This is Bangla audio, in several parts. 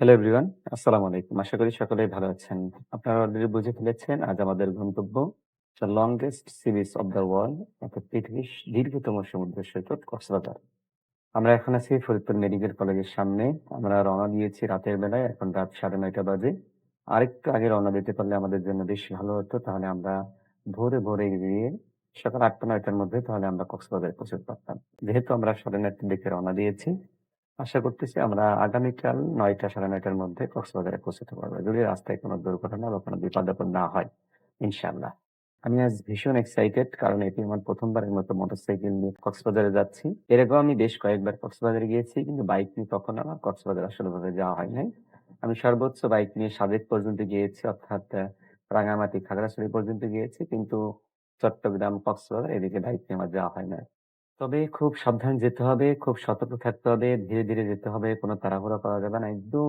হ্যালো এভরিওয়ান, আসসালামু আলাইকুম। আশা করি সকলেই ভালো আছেন। আপনারা অলরেডি বুঝে ফেলেছেন আজ আমাদের গন্তব্য the longest sea beach of the world অর্থাৎ পৃথিবীর দীর্ঘতম সমুদ্র সৈকত কক্সবাজার। আমরা এখন আছি ফরিদপুর মেডিকেল কলেজের সামনে। আমরা রওনা দিয়েছি রাতের বেলায়, এখন রাত ৯:৩০ বাজে। আরেকটু আগে রওনা দিতে পারলে আমাদের জন্য বেশ ভালো হতো। তাহলে আমরা ভোরে, ভোরে গিয়ে সকাল আটটা নয়টার মধ্যে তাহলে আমরা কক্সবাজারে পৌঁছাতে পারতাম। যেহেতু আমরা ৯:৩০ র দিকে রওনা দিয়েছি, আশা করতেছি আমরা আগামীকাল ৯ঃ০০ ৯:৩০ র মধ্যে কক্সবাজারে পৌঁছাতে পারব। যদি রাস্তায় কোনো দুর্ঘটনা বা কোনো বিপদ-আপদ না হয়, ইনশাআল্লাহ। আমি আজ ভীষণ এক্সাইটেড কারণ এটি আমার ১ম বারের মতো মোটরসাইকেল নিয়ে কক্সবাজারে যাচ্ছি। এর আগেও আমি বেশ কয়েকবার কক্সবাজারে গিয়েছি কিন্তু বাইক নিয়ে কখনো আমার কক্সবাজার আসলে ভাবে যাওয়া হয় নাই। আমি সর্বোচ্চ বাইক নিয়ে সাজেক পর্যন্ত গিয়েছি অর্থাৎ রাঙামাটি, খাগড়াছড়ি পর্যন্ত গিয়েছি কিন্তু চট্টগ্রাম, কক্সবাজার এদিকে বাইক নিয়ে আমার যাওয়া হয় নাই। তবে খুব সাবধানে যেতে হবে, খুব সতর্ক থাকতে হবে, ধীরে, ধীরে যেতে হবে, কোনো তাড়াহুড়া করা যাবে না। একদম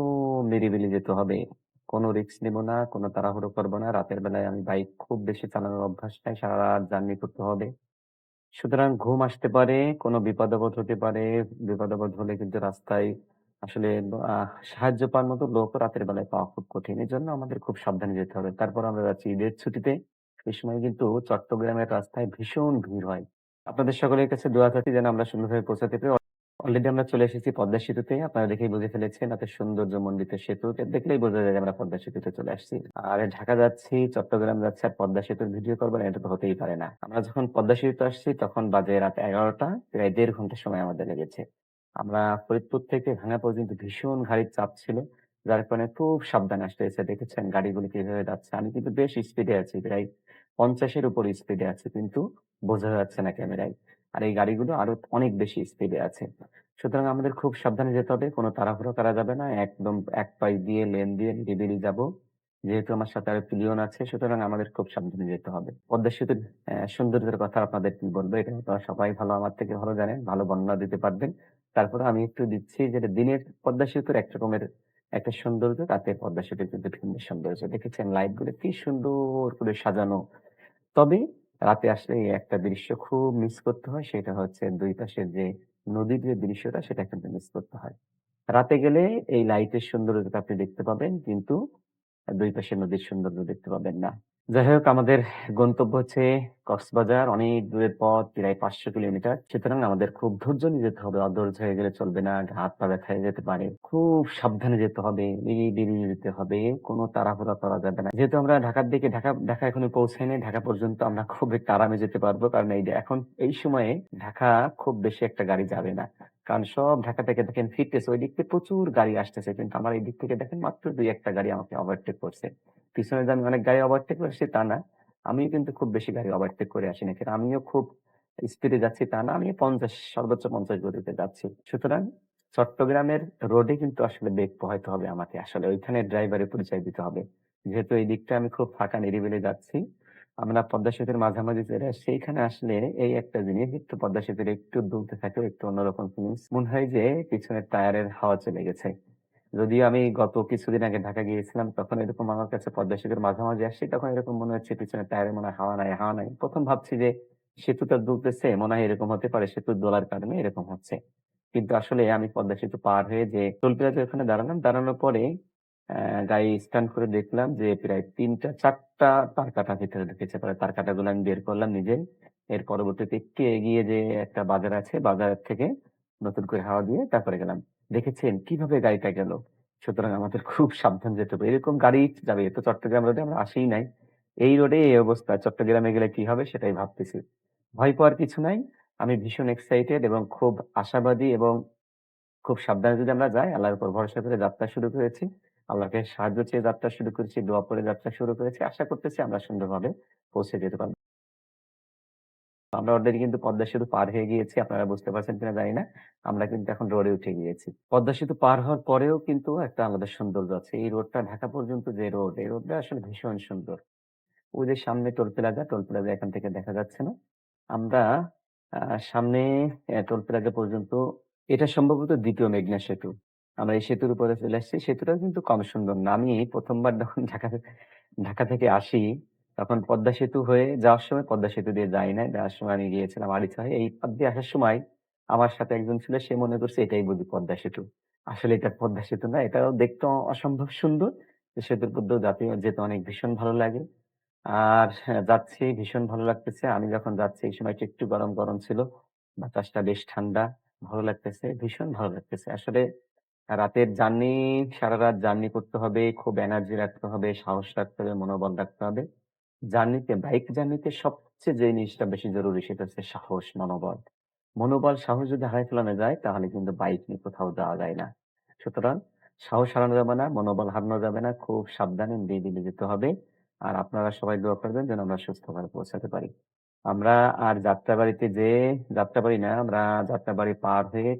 নিরিবিলি যেতে হবে। কোনো রিস্ক নিব না, কোনো তাড়াহুড়ো করব না। রাতের বেলায় আমি বাইক খুব বেশি চালানোর অভ্যাস নাই। সারারাত জার্নি করতে হবে। সুতরাং ঘুম আসতে পারে, কোনো বিপদ-আপদ হতে পারে। বিপদ-আপদ হলে কিন্তু রাস্তায় আসলে আ সাহায্য পাওয়ার মতো লোকও রাতের বেলায় পাওয়া খুব কঠিন। এজন্য আমাদের খুব সাবধানে যেতে হবে। তারপর আমরা যাচ্ছি ঈদের ছুটিতে। এই সময় কিন্তু চট্টগ্রামের রাস্তায় ভীষণ ভিড় হয়। আপনাদের সকলের কাছে দোয়া চাচ্ছি যেন আমরা সুন্দরভাবে পৌঁছাতে পারি। অলরেডি আমরা চলে এসেছি পদ্মা সেতুতে। আপনারা দেখেই বুঝে ফেলেছেন এত সৌন্দর্যমণ্ডিত সেতু। দেখলেই বোঝা যায় আমরা পদ্মা সেতুতে চলে আসছি। আর ঢাকা যাচ্ছি, চট্টগ্রাম যাচ্ছি আর পদ্মা সেতুর ভিডিও করব এটা তো হতেই পারে না। আমরা যখন পদ্মা সেতুতে আসছি তখন বাজে রাত ১১টা প্রায় দেড় ঘণ্টা সময় আমাদের লেগেছে। আমরা ফরিদপুর থেকে ভাঙ্গা পর্যন্ত ভীষণ গাড়ির চাপ ছিল। যার কারণে খুব সাবধানে আসতে হয়েছে। দেখেছেন গাড়িগুলি কীভাবে যাচ্ছে। আমি কিন্তু বেশ স্পিডে আছি। প্রায় পঞ্চাশের উপর স্পিডে আছি কিন্তু বোঝা যাচ্ছে না ক্যামেরায়। আর এই গাড়িগুলো আরও অনেক বেশি স্পিডে আছে। সুতরাং আমাদের খুব সাবধানে যেতে হবে। কোনো তাড়াহুড়ো করা যাবে না। একদম এক পাশ দিয়ে লেন দিয়ে নিরিবিলি যাব। যেহেতু আমার সাথে আরও প্রিয়ন আছে সুতরাং আমাদের খুব সাবধানে যেতে হবে। পদ্মা সেতুর সৌন্দর্যের কথা আপনাদের কি বলব? এটা আপনারা সবাই ভালো আমার থেকে ভালো জানেন। ভালো বর্ণনা দিতে পারবেন। তারপরেও আমি একটু দিচ্ছি যেটা দিনের পদ্মা সেতুর এক রকমের একটা সৌন্দর্য, রাতে পদ্মা সেতুর কিন্তু ভিন্ন সৌন্দর্য। দেখেছেন লাইটগুলো কি সুন্দর করে সাজানো। তবে রাতে আসলে একটা দৃশ্য খুব মিস করতে হয়। সেটা হচ্ছে দুই পাশের যে নদীর যে দৃশ্যটা, সেটা কিন্তু মিস করতে হয়। রাতে গেলে এই লাইটের সৌন্দর্যটা আপনি দেখতে পাবেন, কিন্তু দুই পাশে নদীর সৌন্দর্য দেখতে পাবেন না। যাই হোক আমাদের গন্তব্য হচ্ছে কক্সবাজার। অনেক দূরের পথ, প্রায় ৫০০ কিলোমিটার। সুতরাং আমাদের খুব ধৈর্য নিয়ে যেতে হবে। অধৈর্য হয়ে গেলে চলবে না। হাত পা ব্যথা হয়ে যেতে পারে। খুব সাবধানে যেতে হবে। যেতে হবে। কোনো তাড়াহুড়া করা যাবে না। যেহেতু আমরা ঢাকার দিকে, ঢাকা ঢাকা এখনও পৌঁছাই নাই। ঢাকা পর্যন্ত আমরা খুব একটা আরামে যেতে পারব। কারণ এই এখন, এই সময়ে ঢাকা খুব বেশি একটা গাড়ি যাবে না। কারণ সব ঢাকা থেকে দেখেন, ফিরতেছে। ওই দিক থেকে প্রচুর গাড়ি আসতেছে। কিন্তু আমার এই দিক থেকে দেখেন, মাত্র দুই একটা গাড়ি আমাকে ওভারটেক করছে। পিছনে যে আমি অনেক গাড়ি ওভারটেক করছি, তা না। আমিও কিন্তু খুব বেশি গাড়ি ওভারটেক করে আসি না। আমিও খুব স্পিডে যাচ্ছি, তা না। আমি ৫০ সর্বোচ্চ ৫০ গতিতে যাচ্ছি। সুতরাং চট্টগ্রামের রোডে কিন্তু আসলে বেগ পোহাইতে হবে আমাকে। আসলে ওইখানে ড্রাইভারের পরিচয় দিতে হবে। যেহেতু এই দিকটা আমি খুব ফাঁকা, নিরিবিলি যাচ্ছি। আমরা পদ্মা সেতুর মাঝামাঝি চলে আসছি। এইখানে আসলে এই একটা জিনিস, একটু পদ্মা সেতুর একটু দুলতে থাকে, একটু অন্যরকম জিনিস মনে হয় যে পিছনের টায়ারের হাওয়া চলে গেছে। যদিও আমি গত কিছুদিন আগে ঢাকা গিয়েছিলাম তখন এরকম আমার কাছে পদ্মা সেতুর মাঝামাঝি আসছি তখন এরকম মনে হচ্ছে পিছনের টায়ারে মনে হয় হাওয়া নাই, হাওয়া নাই। ১ম ভাবছি যে সেতুটা দুলতেছে মনে হয় এরকম হতে পারে সেতু দোলার কারণে এরকম হচ্ছে। কিন্তু আসলে আমি পদ্মা সেতু পার হয়ে যে টোল ওখানে দাঁড়ালাম। দাঁড়ানোর পরে গাড়ি স্ট্যান্ড করে দেখলাম যে প্রায় ৩ টা ৪ তার কাটা ভিতরে ঢুকেছে। পরে তার কাটাগুলো আমি বের করলাম নিজে। এর পরবর্তীতে একটু এগিয়ে যে একটা বাজার আছে বাজার থেকে নতুন করে হাওয়া দিয়ে তারপরে গেলাম। দেখেছেন কীভাবে গাড়িটা গেল? সুতরাং আমাদের খুব সাবধান যেতে হবে। এরকম গাড়ি যাবে। এ তো চট্টগ্রাম রোডে আমরা আসিই নাই। এই রোডে এই অবস্থা। চট্টগ্রামে গেলে কি হবে সেটাই ভাবতেছি। ভয় পাওয়ার কিছু নাই। আমি ভীষণ এক্সাইটেড এবং খুব আশাবাদী এবং খুব সাবধানে যদি আমরা যাই আল্লাহর উপর ভরসা করে যাত্রা শুরু করেছি। আল্লাহকে সাহায্য চেয়ে যাত্রা শুরু করেছি, দোয়া পড়ে যাত্রা শুরু করেছি। আশা করতেছি আমরা সুন্দরভাবে পৌঁছে যেতে পারব। আমরা অলরেডি কিন্তু পদ্মা সেতু পার হয়ে গিয়েছি। আপনারা বুঝতে পারছেন কিনা জানি না। আমরা কিন্তু এখন রোডে উঠে গিয়েছি। পদ্মা সেতু পার হওয়ার পরেও কিন্তু একটা আলাদা সৌন্দর্য আছে। এই রোডটা ঢাকা পর্যন্ত যে রোড, এই রোডটা আসলে ভীষণ সুন্দর। ওই যে সামনে টোল প্লাজা, টোল প্লাজা এখান থেকে দেখা যাচ্ছে না। আমরা সামনে টোল প্লাজা পর্যন্ত এটা সম্ভবত দ্বিতীয় মেঘনা সেতু। আমরা এই সেতুর উপরে চলে আসছি। সেতুটাও কিন্তু কম সুন্দর না। আমি ১ম বার যখন ঢাকা ঢাকা থেকে আসি তখন পদ্মা সেতু হয়ে যাওয়ার সময় পদ্মা সেতু দিয়ে যাই নাই। যাওয়ার সময় আমি গিয়েছিলাম আরিচা হয়ে। এই পথ দিয়ে আসার সময় আমার সাথে একজন ছিল সে মনে করছে এটাই বুঝি পদ্মা সেতু। আসলে এটা পদ্মা সেতু না। এটাও দেখতে অসম্ভব সুন্দর। সেতুর মধ্যেও জাতি যেতে অনেক ভীষণ ভালো লাগে। আর হ্যাঁ, যাচ্ছি ভীষণ ভালো লাগতেছে। আমি যখন যাচ্ছি এই সময়টা একটু গরম, গরম ছিল। বাতাসটা বেশ ঠান্ডা। ভালো লাগতেছে, ভীষণ ভালো লাগতেছে। আসলে রাতের জার্নি, সারারাত জার্নি করতে হবে। খুব এনার্জি রাখতে হবে, সাহস রাখতে হবে, মনোবল রাখতে হবে। জার্নিতে বাইক জার্নিতে সবচেয়ে যে জিনিসটা বেশি জরুরি সেটা হচ্ছে সাহস, মনোবল। মনোবল, সাহস যদি হারিয়ে ফেলানো যায় তাহলে কিন্তু বাইক নিয়ে কোথাও যাওয়া যায় না। সুতরাং সাহস হারানো যাবে না, মনোবল হারানো যাবে না। খুব সাবধানে ধীরে যেতে হবে। আর আপনারা সবাই দোয়া করবেন যেন আমরা সুস্থভাবে পৌঁছাতে পারি। আমরা আর যাত্রাবাড়িতে যেয়ে যাত্রাবাড়ি না, আমরা যাত্রাবাড়ি পার হয়ে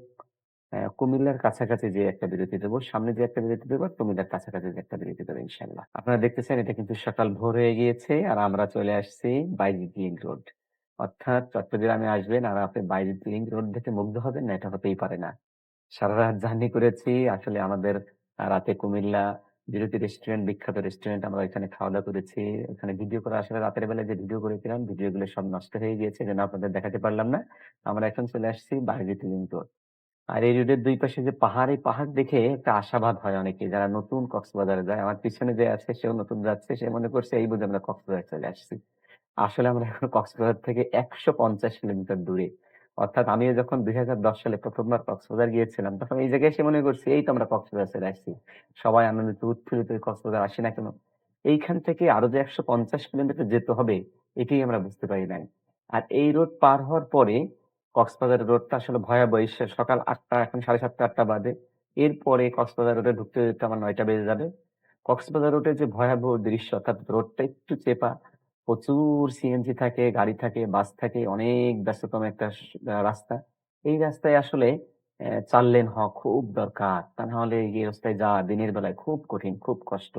অ্যা কুমিল্লার কাছাকাছি যে একটা বিরতি দেবো সামনে যে একটা বিরতি দেব, কুমিল্লার কাছাকাছি যে একটা বিরতি দেব ইনশাআল্লাহ। আপনারা দেখতেছেন এটা কিন্তু সকাল ভোর হয়ে গিয়েছে আর আমরা চলে আসছি বাইজিৎ লিংক রোড। অর্থাৎ চট্টগ্রামে আসবেন আর আপনি বাইজিৎ লিংক রোড দেখে মুগ্ধ হবেন না, এটা হতেই পারে না। সারারাত জার্নি করেছি। আসলে আমাদের রাতে কুমিল্লা বিরতি রেস্টুরেন্ট, বিখ্যাত রেস্টুরেন্ট আমরা ওইখানে খাওয়া-দাওয়া করেছি। এখানে ভিডিও করা আসলে রাতের বেলায় যে ভিডিও করেছিলাম, ভিডিও গুলো সব নষ্ট হয়ে গিয়েছে। এজন্য আপনাদের দেখাতে পারলাম না। আমরা এখন চলে আসছি বাইজিৎ লিংক রোড। আর এই রোডের দুই পাশে যে পাহাড়, এই পাহাড় দেখে একটা আশাবাদ হয় অনেকে যারা নতুন কক্সবাজারে যায়। আমার পিছনে যে আছে সেও নতুন যাচ্ছে। সে মনে করছে এই বুঝি আমরা কক্সবাজার চলে আসছি। আসলে আমরা এখন কক্সবাজার থেকে ১৫০ কিলোমিটার দূরে। অর্থাৎ আমিও যখন ২০১০ সালে প্রথমবার কক্সবাজার গিয়েছিলাম, তখন এই জায়গায় এসে মনে করছি এই তো আমরা কক্সবাজার চলে আসছি। সবাই আনন্দিত উৎফুল্লিত কক্সবাজার আসি না কেন? এইখান থেকে আরও যে ১৫০ কিলোমিটার যেতে হবে, এটাই আমরা বুঝতে পারি নাই। আর এই রোড পার হওয়ার পরে কক্সবাজারের রোডটা আসলে ভয়াবহ। সকাল আটটা এখন ৭:৩০ ৮ঃ০০ বাজে। এরপরে কক্সবাজার রোডে ঢুকতে, যেতে আমার নয়টা বেজে যাবে। কক্সবাজার রোডে যে ভয়াবহ দৃশ্য অর্থাৎ রোডটা একটু চেপা। প্রচুর সিএনজি থাকে, গাড়ি থাকে, বাস থাকে। অনেক ব্যস্ততম একটা রাস্তা। এই রাস্তায় আসলে অ্যা ৪ লেন হওয়া খুব দরকার। তা না হলে এই রাস্তায় যাওয়া দিনের বেলায় খুব কঠিন, খুব কষ্ট।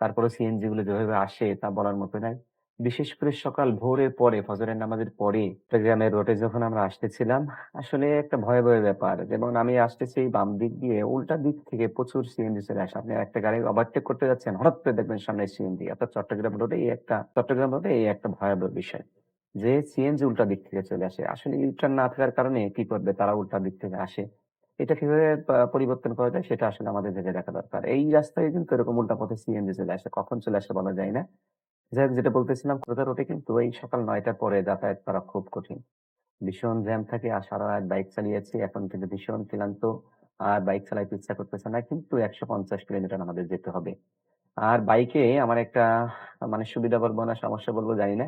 তারপরে সিএনজি গুলো যেভাবে আসে তা বলার মতো নয়। বিশেষ করে সকাল ভোরের পরে, ফজরের নামাজের পরে চট্টগ্রামের রোডে যখন আমরা আসতেছিলাম, আসলে একটা ভয়াবহ ব্যাপার। যেমন আমি আসতেছি বাম দিক দিয়ে, উল্টা দিক থেকে প্রচুর সিএনজি চলে আসে। আপনি একটা গাড়ি ওভারটেক করতে যাচ্ছেন, হঠাৎ করে দেখবেন সামনে সিএনজি। অর্থাৎ চট্টগ্রাম রোডে এই একটা চট্টগ্রাম রোডে এই একটা ভয়াবহ বিষয়। যে সিএনজি উল্টা দিক থেকে চলে আসে। আসলে ইউটার্ন না থাকার কারণে কি করবে? তারা উল্টা দিক থেকে আসে। এটা কীভাবে পরিবর্তন করা যায় সেটা আসলে আমাদের ভেবে দেখা দরকার। এই রাস্তায় কিন্তু এরকম উল্টা পথে সিএনজি চলে আসে। কখন চলে আসে বলা যায় না। যাই হোক যেটা বলতেছিলাম কক্সবাজার রোডে কিন্তু এই সকাল ৯ টার পরে যাতায়াত করা খুব কঠিন। ভীষণ জ্যাম থাকে আর সারারাত বাইক চালিয়েছি। এখন কিন্তু ভীষণ ক্লান্ত। আর বাইক চালাইতে ইচ্ছা করতেছে না। কিন্তু ১৫০ কিলোমিটার আমাদের যেতে হবে। আর বাইকে আমার একটা মানে সুবিধা বলব না, সমস্যা বলব, জানি না।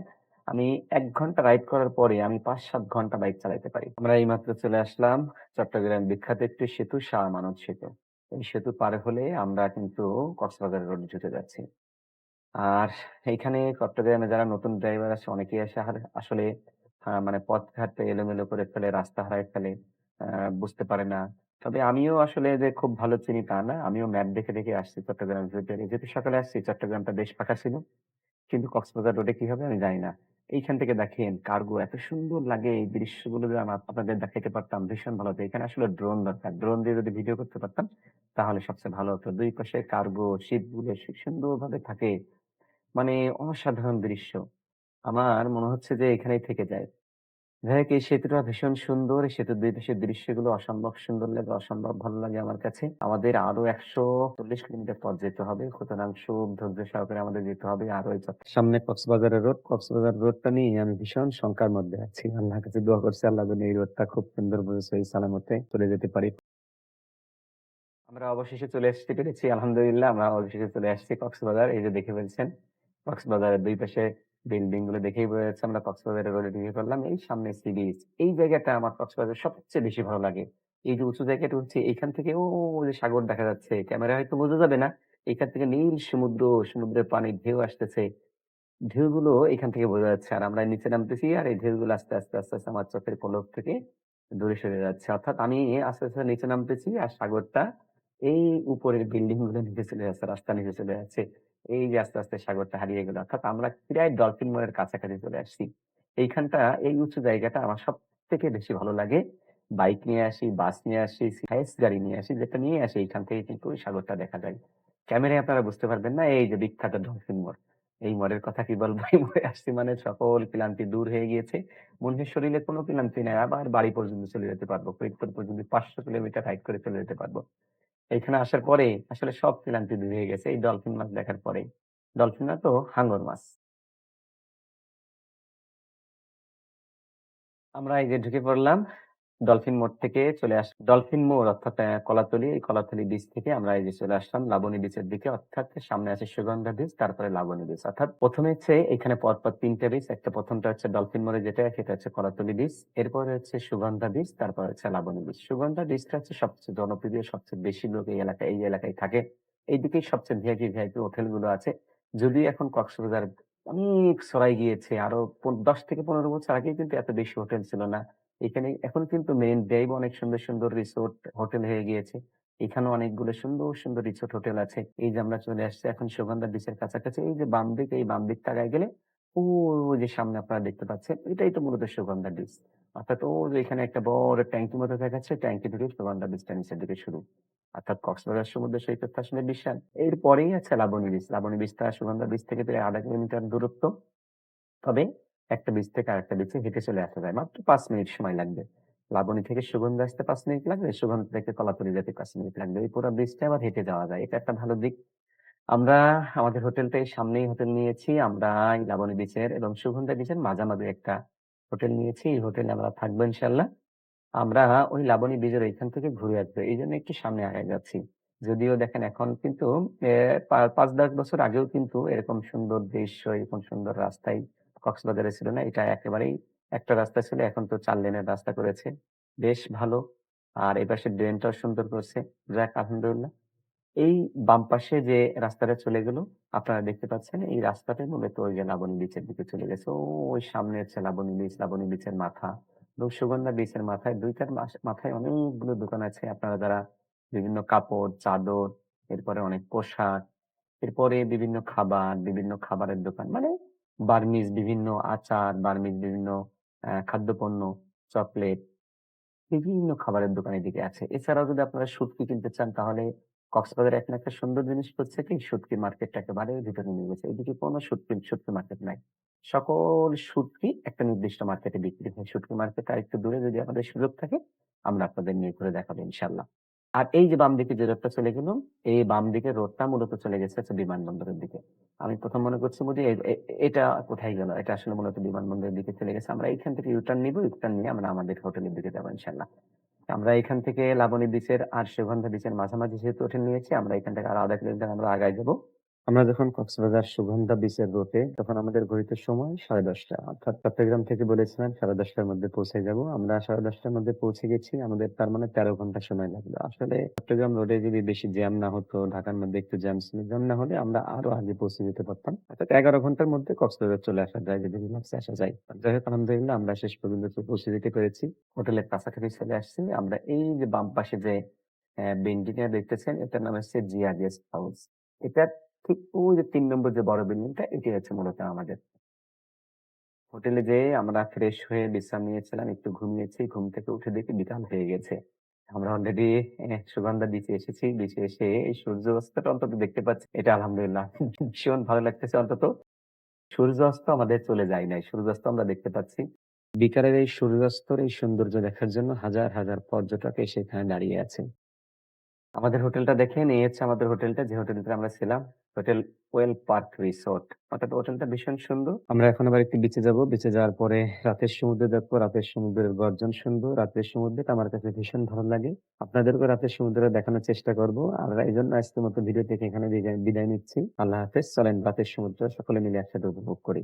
আমি এক ঘণ্টা রাইড করার পরে আমি ৫-৭ ঘণ্টা বাইক চালাইতে পারি। আমরা এইমাত্র চলে আসলাম চট্টগ্রাম বিখ্যাত একটি সেতু শাহ আমানত সেতু। এই সেতু পার হলে আমরা কিন্তু কক্সবাজার রোডে ঢুকে যাচ্ছি। আর এইখানে চট্টগ্রামে যারা নতুন ড্রাইভার আছে অনেকেই আসে আর আসলে মানে পথঘাটে এলোমেলো করে ফেলে, রাস্তা হারায় ফেলে, আ বুঝতে পারে না। তবে আমিও আসলে যে খুব ভালো চিনি তা না। আমিও ম্যাপ দেখে, দেখে আসছি চট্টগ্রামের ভেতরে। যেহেতু সকালে আসছি চট্টগ্রামটা বেশ ফাঁকা ছিল। কিন্তু কক্সবাজার রোডে কি হবে আমি জানি না। এইখান থেকে দেখেন কার্গো এত সুন্দর লাগে এই দৃশ্যগুলো যদি আপনাদের দেখাইতে পারতাম ভীষণ ভালো হতো। এখানে আসলে ড্রোন দরকার। ড্রোন দিয়ে যদি ভিডিও করতে পারতাম তাহলে সবচেয়ে ভালো হতো। দুই পাশে কার্গো, শিপগুলো সু সুন্দরভাবে থাকে। মানে অসাধারণ দৃশ্য। আমার মনে হচ্ছে যে এখানেই থেকে যাই। যাই হোক এই সেতুটা ভীষণ সুন্দর। এই সেতুর ২ পাশের দৃশ্যগুলো অসম্ভব সুন্দর লাগে, অসম্ভব ভালো লাগে আমার কাছে। আমাদের আরও ১৪০ কিলোমিটার পথ যেতে হবে। সুতরাং খুব ধৈর্য সহকারে আমাদের যেতে হবে। আরও সামনে কক্সবাজারের রোড। কক্সবাজার রোডটা নিয়ে আমি ভীষণ শঙ্কার মধ্যে আছি। আল্লাহর কাছে দোয়া করছি আল্লাহ যেন এই রোডটা খুব সুন্দরভাবে সহি সালামতে চলে যেতে পারি। আমরা অবশেষে চলে আসতে পেরেছি। আলহামদুলিল্লাহ আমরা অবশেষে চলে আসছি কক্সবাজার। এই যে দেখে ফেলছেন। কক্সবাজারের দুই পাশে বিল্ডিংগুলো দেখেই বোঝা যাচ্ছে আমরা কক্সবাজারের রোডে ঢুকে পড়লাম। এই সামনে সি বিচ। এই জায়গাটা আমার কক্সবাজার সবচেয়ে বেশি ভালো লাগে। এই যে উঁচু জায়গাটা হচ্ছে এখান থেকে ও যে সাগর দেখা যাচ্ছে। ক্যামেরায় হয়তো বোঝা যাবে না। এখান থেকে নীল সমুদ্র, সমুদ্রের পানির ঢেউ আসতেছে। ঢেউগুলো এখান থেকে বোঝা যাচ্ছে। আর আমরা নিচে নামতেছি আর এই ঢেউগুলো আস্তে, আস্তে, আস্তে, আস্তে আমার চোখের পলক থেকে দূরে সরে যাচ্ছে। অর্থাৎ আমি আস্তে, আস্তে নিচে নামতেছি আর সাগরটা এই উপরের বিল্ডিংগুলো নিচে চলে যাচ্ছে, রাস্তা নিচে চলে যাচ্ছে। এই যে আস্তে, আস্তে সাগরটা হারিয়ে গেল। অর্থাৎ আমরা প্রায় ডলফিন মোড়ের কাছাকাছি চলে আসছি। এইখানটা এই উঁচু জায়গাটা আমার সবথেকে বেশি ভালো লাগে। বাইক নিয়ে আসি, বাস নিয়ে আসি, হাইয়েস্ট গাড়ি নিয়ে আসি। যেটা নিয়ে আসি এইখান থেকে কিন্তু ওই সাগরটা দেখা যায়। ক্যামেরায় আপনারা বুঝতে পারবেন না। এই যে বিখ্যাত ডলফিন মোড়। এই মোড়ের কথা কি বলব? এই মোড়ে আসছি মানে সকল ক্লান্তি দূর হয়ে গিয়েছে। মনে হয় শরীরে কোনো ক্লান্তি নাই। আবার বাড়ি পর্যন্ত চলে যেতে পারব। ফরিদপুর পর্যন্ত ৫০০ কিলোমিটার রাইড করে চলে যেতে পারব। এখানে আসার পরে আসলে সব ক্লান্তি দূর হয়ে গেছে, এই ডলফিন মাছ দেখার পরে। ডলফিন না তো হাঙ্গর মাছ। আমরা এই যে ঢুকে পড়লাম। ডলফিন মোড় থেকে চলে আস ডলফিন মোড় অর্থাৎ কলাতলি, এই কলাতলি বিচ থেকে আমরা এই যে চলে আসলাম লাবণী বিচের দিকে। অর্থাৎ সামনে আছে সুগন্ধা বিচ, তারপরে লাবণী বিচ। অর্থাৎ ১ম এ হচ্ছে এখানে পরপর ৩ টে বিচ। একটা ১ম টা হচ্ছে ডলফিন মোড়ে যেটা, সেটা হচ্ছে কলাতলি বিচ। এরপরে হচ্ছে সুগন্ধা বিচ, তারপর হচ্ছে লাবণী বিচ। সুগন্ধা বিচটা হচ্ছে সবচেয়ে জনপ্রিয়, সবচেয়ে বেশি লোক এই এলাকায় এই এলাকায় থাকে। এইদিকেই সবচেয়ে ভিআইপি, ভিআইপি হোটেলগুলো আছে। যদিও এখন কক্সবাজার অনেক ছড়ায় গিয়েছে। আরও দশ থেকে ১৫ বছর আগে কিন্তু এত বেশি হোটেল ছিল না। এখানে এখন কিন্তু মেইন ড্রাইভ অনেক সুন্দর, সুন্দর রিসোর্ট, হোটেল হয়ে গিয়েছে। এখানে অনেকগুলো সুন্দর, সুন্দর রিসোর্ট হোটেল আছে। এই যে আমরা চলে আসছি এখন সুগন্ধা বিচের কাছাকাছি। এই যে বাম দিকে, এই বাম দিকটা আগায় গেলে ওই যে সামনে আপনারা দেখতে পাচ্ছেন, এটাই তো মূলত সুগন্ধা বিচ। অর্থাৎ ওই যে এখানে একটা বড় ট্যাংকির মতো দেখাচ্ছে, ট্যাংকি থেকে সুগন্ধা বিচটা নিচের দিকে শুরু। অর্থাৎ কক্সবাজার সমুদ্র সৈকত আসলে বিশাল। এরপরেই আছে লাবণী বিচ। লাবণী বিচটা সুগন্ধা বিচ থেকে প্রায় আধা কিলোমিটার দূরত্ব। তবে একটা বীজ থেকে আরেকটা বিচে হেঁটে চলে আসা যায়। মাত্র ৫ মিনিট সময় লাগবে। লাবণী থেকে সুগন্ধ আসতে পাঁচ মিনিট লাগবে, সুগন্ধ থেকে কলাতলি যেতে ৫ মিনিট লাগবে। এই পুরা বিচটা আবার হেঁটে যাওয়া যায়। এটা একটা ভালো দিক। আমরা আমাদের হোটেলটা এই সামনেই হোটেল নিয়েছি। আমরা এই লাবণী বিচের এবং সুগন্ধা বিচের মাঝামাঝি একটা হোটেল নিয়েছি। এই হোটেলে আমরা থাকব ইনশাআল্লাহ। আমরা ওই লাবণী বিচের এইখান থেকে ঘুরে আসব। এই জন্য একটু সামনে আগে যাচ্ছি। যদিও দেখেন এখন কিন্তু এ পা ৫-১০ বছর আগেও কিন্তু এরকম সুন্দর দৃশ্য, এরকম সুন্দর রাস্তায় কক্সবাজারে ছিল না। এটা একেবারেই একটা রাস্তা ছিল, এখন তো চার লেনের রাস্তা করেছে। বেশ ভালো। আর এপাশে ড্রেনটাও সুন্দর করছে। যাক আলহামদুলিল্লাহ। এই বাম পাশে যে রাস্তাটা চলে গেল, আপনারা দেখতে পাচ্ছেন এই রাস্তাটাই মূলত ওই যে লাবণী বিচের দিকে চলে গেছে। ওই সামনে হচ্ছে লাবণী বিচ, লাবণী বিচের মাথা সুগন্ধা বিচের মাথায় দুইটার মাথায় অনেকগুলো দোকান আছে। আপনারা যারা বিভিন্ন কাপড়, চাদর, এরপরে অনেক পোশাক, এরপরে বিভিন্ন খাবার, বিভিন্ন খাবারের দোকান মানে বার্মিজ বিভিন্ন আচার, বার্মিজ বিভিন্ন খাদ্যপণ্য, চকলেট, বিভিন্ন খাবারের দোকান এদিকে আছে। এছাড়াও যদি আপনারা শুটকি কিনতে চান তাহলে কক্সবাজার এখন একটা সুন্দর জিনিস করছে কি শুটকি মার্কেটটা একেবারে ভিতরে নিয়ে গেছে। এদিকে কোনো শুটকি শুটকি মার্কেট নাই। সকল শুটকি একটা নির্দিষ্ট মার্কেটে বিক্রি হয়। শুটকি মার্কেট আরেকটু দূরে যদি আমাদের সুযোগ থাকে, আমরা আপনাদের নিয়ে ঘুরে দেখাবো ইনশাআল্লাহ। আর এই যে বাম দিকে যে রোডটা চলে গেল, এই বাম দিকে রোডটা মূলত চলে গেছে হচ্ছে বিমানবন্দরের দিকে। আমি প্রথম মনে করছি এ এটা কোথায় গেল? এটা আসলে মূলত বিমানবন্দরের দিকে চলে গেছে। আমরা এইখান থেকে ইউটার্ন নিব ইউটার্ন ইউ-টার্ন নিয়ে আমরা আমাদের হোটেলের দিকে যাব ইনশাল্লাহ আমরা এখান থেকে লাবণী বিচের আর সুগন্ধা বিচের মাঝামাঝি যেহেতু হোটেল নিয়েছি, আমরা এখান থেকে আর আধা কিলোমিটার আমরা আগায় যাব। আমরা যখন কক্সবাজার সুগন্ধা বিচের রোডে তখন আমাদের ঘড়িতে সময় ১০:৩০ অর্থাৎ চট্টগ্রাম থেকে বলেছিলাম সাড়ে দশটার মধ্যে পৌঁছে যাব। আমরা সাড়ে দশটার মধ্যে পৌঁছে গেছি। আমাদের তার মানে ১৩ ঘণ্টা সময় লাগল। আসলে চট্টগ্রাম রোডে যদি বেশি জ্যাম না হতো, ঢাকার মধ্যে একটু জ্যাম ছিল। জ্যাম না হলে আমরা আরও আগে পৌঁছে যেতে পারতাম। অর্থাৎ ১১ ঘণ্টার মধ্যে কক্সবাজার চলে আসা যায় যদি রিল্যাক্সে আসা যায়। যাই হোক আলহামদুলিল্লাহ আমরা শেষ পর্যন্ত পৌঁছে যেতে পেরেছি। হোটেলের কাছাকাছি চলে আসছি। আমরা এই যে বাম পাশে যে বিল্ডিংটা দেখতেছেন এটার নাম হচ্ছে গেস্ট হাউস। এটার ঠিক ওই যে ৩ নম্বর যে বড় বিল্ডিংটা এটাই হচ্ছে মূলত আমাদের। হোটেলে যেয়ে আমরা ফ্রেশ হয়ে বিশ্রাম নিয়েছিলাম, একটু ঘুমিয়েছি। ঘুম থেকে উঠে দেখি বিকাল হয়ে গেছে। আমরা অলরেডি সুগন্ধা বিচে এসেছি। বিচে এসে এই সূর্যাস্তটা অন্তত দেখতে পাচ্ছি। এটা আলহামদুলিল্লাহ ভীষণ ভালো লাগতেছে অন্তত। সূর্যাস্ত আমাদের চলে যায় নাই। সূর্যাস্ত আমরা দেখতে পাচ্ছি। বিকালের এই সূর্যাস্তর এই সৌন্দর্য দেখার জন্য হাজার, হাজার পর্যটক এসে এখানে দাঁড়িয়ে আছে। আমাদের হোটেলটা দেখেন, এই হচ্ছে আমাদের হোটেলটা যে হোটেলটাতে আমরা ছিলাম। Hotel Well Park Resort. অর্থাৎ হোটেলটা ভীষণ সুন্দর। আমরা এখন আবার একটু বিচে যাব। বিচে যাওয়ার পরে রাতের সমুদ্রে দেখব। রাতের সমুদ্রের গর্জন শুনব। রাতের সমুদ্রটা আমার কাছে ভীষণ ভালো লাগে। আপনাদেরকে রাতের সমুদ্রে দেখানোর চেষ্টা করব। আর এইজন্য আজকের মতো ভিডিও থেকে এখানে বিদায় নিচ্ছি। আল্লাহ হাফেজ। চলেন রাতের সমুদ্র সকলে মিলে একসাথে উপভোগ করি।